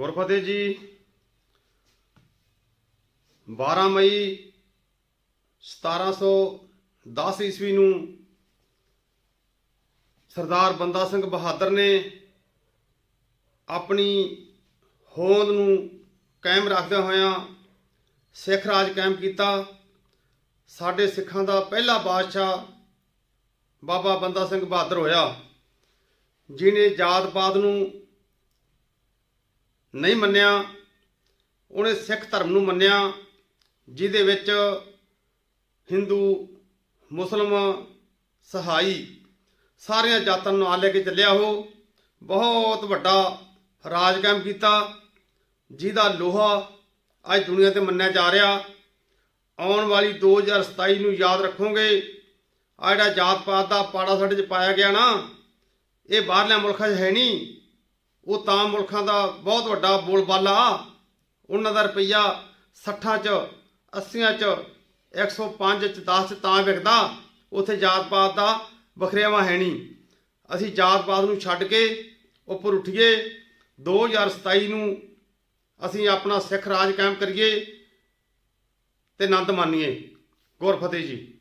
ਗੁਰਫਤਿਹ ਜੀ 12 ਮਈ 1710 ਈਸਵੀ ਨੂੰ ਸਰਦਾਰ ਬੰਦਾ ਸਿੰਘ ਬਹਾਦਰ ਨੇ ਆਪਣੀ ਹੋਂਦ ਨੂੰ ਕਾਇਮ ਰੱਖਦਿਆਂ ਹੋਇਆਂ ਸਿੱਖ ਰਾਜ ਕਾਇਮ ਕੀਤਾ। ਸਾਡੇ ਸਿੱਖਾਂ ਦਾ ਪਹਿਲਾ ਬਾਦਸ਼ਾਹ ਬਾਬਾ ਬੰਦਾ ਸਿੰਘ ਬਹਾਦਰ ਹੋਇਆ ਜਿਨੇ ਜਾਤ ਪਾਤ ਨੂੰ ਨਹੀਂ ਮੰਨਿਆ, ਉਹਨੇ ਸਿੱਖ ਧਰਮ ਨੂੰ ਮੰਨਿਆ, ਜਿਹਦੇ ਵਿੱਚ ਹਿੰਦੂ, ਮੁਸਲਮ, ਸਹਾਈ ਸਾਰੀਆਂ ਜਾਤਾਂ ਨੂੰ ਨਾਲ ਲੈ ਕੇ ਚੱਲਿਆ ਉਹ। ਬਹੁਤ ਵੱਡਾ ਰਾਜ ਕਾਇਮ ਕੀਤਾ, ਜਿਹਦਾ ਲੋਹਾ ਅੱਜ ਦੁਨੀਆ ਤੇ ਮੰਨਿਆ ਜਾ ਰਿਹਾ। ਆਉਣ ਵਾਲੀ 2027 ਨੂੰ ਯਾਦ ਰੱਖੋਗੇ ਆ ਜਿਹੜਾ ਜਾਤ ਪਾਤ ਦਾ ਪਾੜਾ ਸਾਡੇ 'ਚ ਪਾਇਆ ਗਿਆ ਨਾ, ਇਹ ਬਾਹਰਲੇ ਮੁਲਕਾਂ 'ਚ ਹੈ ਨਹੀਂ। ਉਹ ਤਾਂ ਮੁਲਕਾਂ ਦਾ ਬਹੁਤ ਵੱਡਾ ਬੋਲਬਾਲਾ। ਉਹਨਾਂ ਦਾ ਰੁਪਈਆ 60 ਚ 80 ਚ 105 ਚ 10 ਚ ਤਾਂ ਵਿਕਦਾ। ਉੱਥੇ ਜਾਤ ਪਾਤ ਦਾ ਵਖਰੇਵਾ ਹੈ ਨਹੀਂ। ਅਸੀਂ ਜਾਤ ਪਾਤ ਨੂੰ ਛੱਡ ਕੇ ਉੱਪਰ ਉੱਠੀਏ। 2027 ਨੂੰ ਅਸੀਂ ਆਪਣਾ ਸਿੱਖ ਰਾਜ ਕਾਇਮ ਕਰੀਏ ਤੇ ਆਨੰਦ ਮਾਣੀਏ ਗੁਰਫਤਿਹ ਜੀ।